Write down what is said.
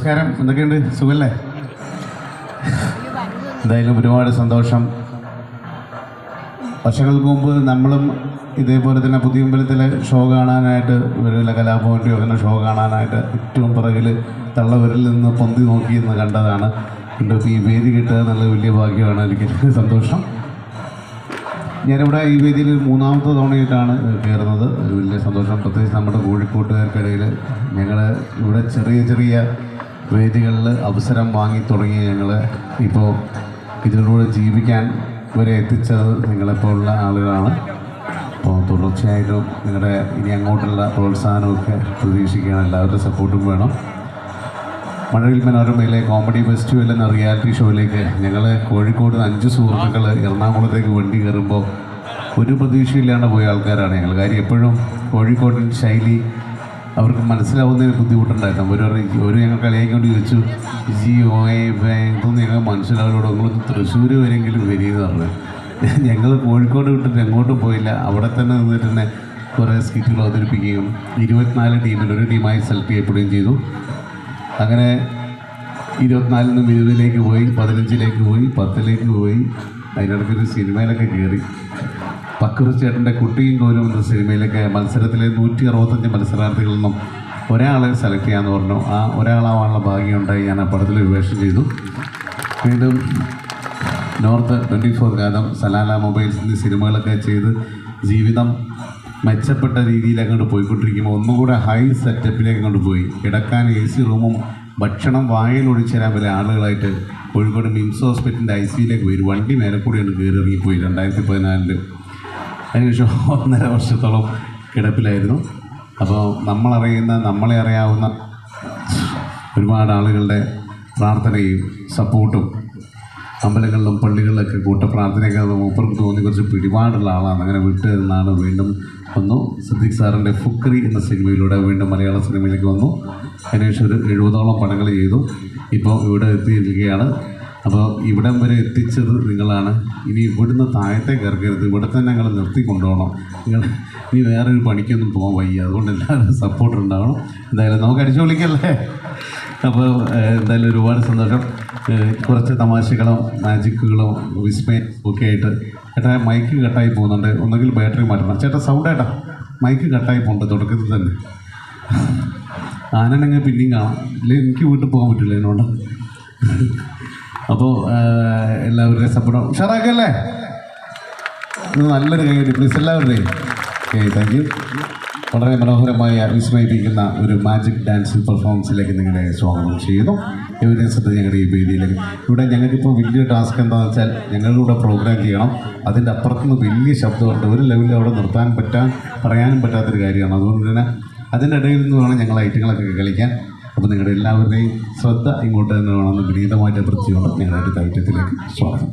നമസ്കാരം. എന്തൊക്കെയുണ്ട്? സുഖല്ലേ? എന്തായാലും ഒരുപാട് സന്തോഷം. വർഷങ്ങൾക്ക് മുമ്പ് നമ്മളും ഇതേപോലെ തന്നെ പുതിയമ്പലത്തിലെ ഷോ കാണാനായിട്ട് ഇവരിലെ കലാഭവന്റെ അങ്ങനെ ഷോ കാണാനായിട്ട് ഏറ്റവും പിറകിൽ തള്ളവരിൽ നിന്ന് പൊന്തി നോക്കി എന്ന് കണ്ടതാണ് എന്റെ ഈ വേദി കിട്ടുക എന്നുള്ളത് വലിയ ഭാഗ്യമാണ്. എനിക്ക് സന്തോഷം. ഞാനിവിടെ ഈ വേദിയിൽ മൂന്നാമത്തെ തവണയായിട്ടാണ് കയറുന്നത്. വലിയ സന്തോഷം. പ്രത്യേകിച്ച് നമ്മുടെ കോഴിക്കോട്ടുകാർക്കിടയിൽ ഞങ്ങൾ ഇവിടെ ചെറിയ ചെറിയ വേദികളിൽ അവസരം വാങ്ങി തുടങ്ങി ഞങ്ങൾ ഇപ്പോൾ ഇതിലൂടെ ജീവിക്കാൻ വരെ എത്തിച്ചത് നിങ്ങളെപ്പോലുള്ള ആളുകളാണ്. അപ്പോൾ തുടർച്ചയായിട്ടും നിങ്ങളുടെ ഇനി അങ്ങോട്ടുള്ള പ്രോത്സാഹനമൊക്കെ പ്രതീക്ഷിക്കുകയാണ്. എല്ലാവരുടെ സപ്പോർട്ടും വേണം. മഴവിൽ മനോരമയിലെ കോമഡി ഫെസ്റ്റിവൽ എന്ന റിയാലിറ്റി ഷോയിലേക്ക് ഞങ്ങൾ കോഴിക്കോട് അഞ്ച് സുഹൃത്തുക്കൾ എറണാകുളത്തേക്ക് വണ്ടി കയറുമ്പോൾ ഒരു പ്രതീക്ഷയില്ലാണ്ട് പോയ ആൾക്കാരാണ് ഞങ്ങൾ കാര്യം എപ്പോഴും കോഴിക്കോടൻ ശൈലി അവർക്ക് മനസ്സിലാവുന്നതിന് ബുദ്ധിമുട്ടുണ്ടായിരുന്നു. അവർ ഒരു ഞങ്ങൾ കളിയാക്കിക്കൊണ്ട് ചോദിച്ചു ജി ഓ എ ഇതൊന്നും ഞങ്ങൾ മനസ്സിലാവില്ലോട് നിങ്ങളൊന്ന് തൃശ്ശൂർ വരെങ്കിലും വരിയെന്ന് പറഞ്ഞു. ഞങ്ങൾ കോഴിക്കോട് വിട്ടിട്ട് എങ്ങോട്ടും പോയില്ല. അവിടെ തന്നെ നിന്നിട്ട് തന്നെ കുറേ സ്കിറ്റുകൾ അവതരിപ്പിക്കുകയും ഇരുപത്തിനാല് ടീമിൽ ഒരു ടീമായി സെലക്ട് ചെയ്യപ്പെടുകയും ചെയ്തു. അങ്ങനെ ഇരുപത്തിനാലിൽ നിന്നും ഇരുപതിലേക്ക് പോയി പതിനഞ്ചിലേക്ക് പോയി പത്തിലേക്ക് പോയി. അതിനിടയ്ക്ക് ഒരു സിനിമയിലൊക്കെ കയറി. പക്രു ചേട്ടന്റെ കുട്ടിയും കോലും എന്ന സിനിമയിലൊക്കെ മത്സരത്തിലെ നൂറ്റി അറുപത്തഞ്ച് മത്സരാർത്ഥികളിൽ നിന്നും ഒരാളെ സെലക്ട് ചെയ്യാമെന്ന് പറഞ്ഞു. ആ ഒരാളാവാനുള്ള ഭാഗ്യമുണ്ടായി ഞാൻ ആ പടത്തിൽ വിവേഷം ചെയ്തു. വീണ്ടും നോർത്ത് ട്വന്റി ഫോർ കാലം സലാല മൊബൈൽസ് എന്നീ സിനിമകളൊക്കെ ചെയ്ത് ജീവിതം മെച്ചപ്പെട്ട രീതിയിൽ അങ്ങോട്ട് പോയിക്കൊണ്ടിരിക്കുമ്പോൾ ഒന്നും കൂടെ ഹൈ സെറ്റപ്പിലേക്ക് അങ്ങോട്ട് പോയി. കിടക്കാൻ എ സി റൂമും ഭക്ഷണം വായിൽ ഒഴിച്ചു തരാൻ വരെ ആളുകളായിട്ട് കോഴിക്കോട് മിംസ് ഹോസ്പിറ്റലിന്റെ ഐ സിയിലേക്ക് ഒരു വണ്ടി മേലെ കൂടിയാണ് കയറി ഇറങ്ങിപ്പോയി രണ്ടായിരത്തി പതിനാലിൽ അതിനുശേഷം ഒന്നര വർഷത്തോളം കിടപ്പിലായിരുന്നു. അപ്പോൾ നമ്മളറിയുന്ന നമ്മളെ അറിയാവുന്ന ഒരുപാട് ആളുകളുടെ പ്രാർത്ഥനയും സപ്പോർട്ടും അമ്പലങ്ങളിലും പള്ളികളിലൊക്കെ കൂട്ട പ്രാർത്ഥനയൊക്കെ മൂപ്പർക്ക് തോന്നി കുറച്ച് പിടിപാടുള്ള ആളാണ്. അങ്ങനെ വിട്ട് എന്നാണ് വീണ്ടും വന്നു. സിദ്ദിഖ് സാറിന്റെ ഫുക്രി എന്ന സിനിമയിലൂടെ വീണ്ടും മലയാള സിനിമയിലേക്ക് വന്നു. അതിനുശേഷം ഒരു എഴുപതോളം പടങ്ങൾ ചെയ്തു. ഇപ്പോൾ ഇവിടെ എത്തിയിരിക്കുകയാണ്. അപ്പോൾ ഇവിടം വരെ എത്തിച്ചത് നിങ്ങളാണ്. ഇനി ഇവിടുന്ന് താഴത്തെ കയറരുത്. ഇവിടെ തന്നെ ഞങ്ങൾ നിർത്തി കൊണ്ടുപോകണം. നിങ്ങൾ ഇനി വേറൊരു പണിക്കൊന്നും പോകാൻ വയ്യ. അതുകൊണ്ട് എല്ലാവരും സപ്പോർട്ട് ഉണ്ടാവണം. എന്തായാലും നമുക്ക് അടിച്ചു വിളിക്കല്ലേ അപ്പോൾ എന്തായാലും ഒരുപാട് സന്തോഷം. കുറച്ച് തമാശകളും മാജിക്കുകളും വിസ്മയം ഒക്കെ ആയിട്ട് ചേട്ടാ മൈക്ക് കട്ടായി പോകുന്നുണ്ട്. ഒന്നുകിൽ ബാറ്ററി മാറ്റണം. ചേട്ടാ സൗണ്ട് ഏട്ടാ മൈക്ക് കട്ടായി പോകുന്നുണ്ട് തുടക്കത്തിൽ തന്നെ. ആനനങ്ങ് പിന്നെയും കാണാം. ഇല്ലേ എനിക്ക് വീട്ടിൽ പോകാൻ പറ്റില്ല എന്നോട്. അപ്പോൾ എല്ലാവരുടെയും സപ്പോർട്ട്. ഉഷാറാക്കല്ലേ? നല്ലൊരു കൈയടി പ്ലീസ് എല്ലാവരുടെയും. ഓക്കെ താങ്ക് യു വളരെ മനോഹരമായ വിസ്മയിപ്പിക്കുന്ന ഒരു മാജിക് ഡാൻസ് പെർഫോമൻസിലേക്ക് നിങ്ങളെ സ്വാഗതം ചെയ്യുന്നു. എവിഡൻസ് ഞങ്ങളുടെ ഈ വേദിയിലേക്ക്. ഇവിടെ ഞങ്ങൾക്കിപ്പോൾ വലിയ ടാസ്ക് എന്താണെന്ന് വെച്ചാൽ ഞങ്ങളുടെ പ്രോഗ്രാം ചെയ്യണം. അതിന്റെ അപ്പുറത്തുനിന്ന് വലിയ ശബ്ദമുണ്ട്. ഒരു ലെവലിൽ അവിടെ നിർത്താൻ പറ്റാൻ പറയാനും പറ്റാത്തൊരു കാര്യമാണ്. അതുകൊണ്ട് തന്നെ അതിന്റെ ഇടയിൽ നിന്ന് വേണം ഞങ്ങൾ ഐറ്റങ്ങളൊക്കെ കളിക്കാൻ. അപ്പോൾ നിങ്ങളുടെ എല്ലാവരുടെയും ശ്രദ്ധ ഇങ്ങോട്ട് തന്നെ വേണമെന്ന് വിനീതമായിട്ട് പ്രത്യേകം ഞങ്ങളുടെ ഐറ്റത്തിലേക്ക് സ്വാഗതം.